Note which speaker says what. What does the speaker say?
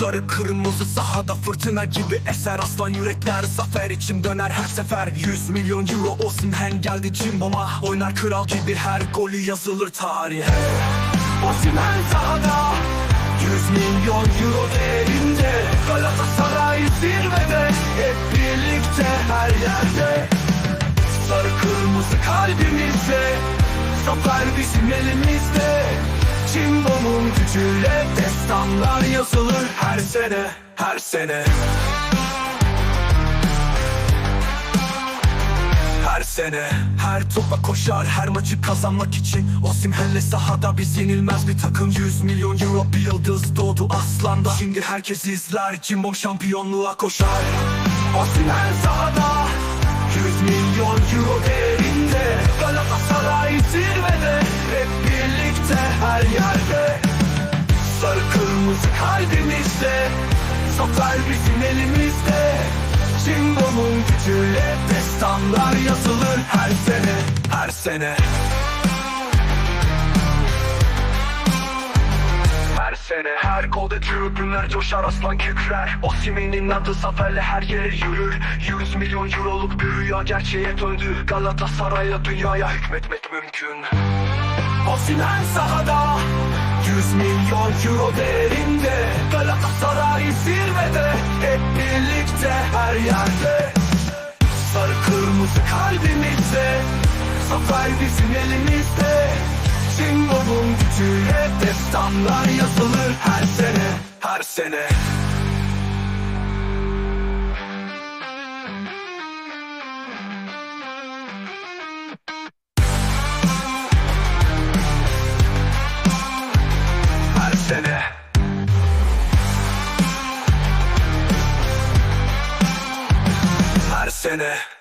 Speaker 1: Sarı kırmızı sahada fırtına gibi eser. Aslan yürekler zafer için döner her sefer. 100 milyon euro Osimhen geldi Cimbom'a Oynar kral gibi her golü yazılır tarihe Osimhen sahada 100 milyon euro değerinde Galatasaray zirvede Hep birlikte her yerde. Sarı kırmızı kalbimizde. Zafer bizim elimizde. Cimbom'un gücüyle destanlar yazılır her sene Her sene. Her sene Her topa koşar her maçı kazanmak için. Osimhen'le sahada biz yenilmez bir takım. 100 milyon euro bir yıldız doğdu aslanda. Şimdi herkes izler Cimbom şampiyonluğa koşar. Osimhen sahada 100 milyon euro değerinde Kırmızı kalbimizde Zafer bizim elimizde. Cimbom'un gücüyle destanlar yazılır her sene Her sene. Her sene Her golde tribünler coşar aslan kükrer. Osimhen'in adı zaferle her yere yürür. 100 milyon euroluk bir rüya gerçeğe döndü. Galatasaray'la dünyaya hükmetmek mümkün. Osimhen sahada 100 milyon euro değerinde Galatasaray zirvede Hep birlikte her yerde. Sarı kırmızı kalbimizde Zafer bizim elimizde. Cimbom'un gücüyle destanlar yazılır her sene Her sene Her sene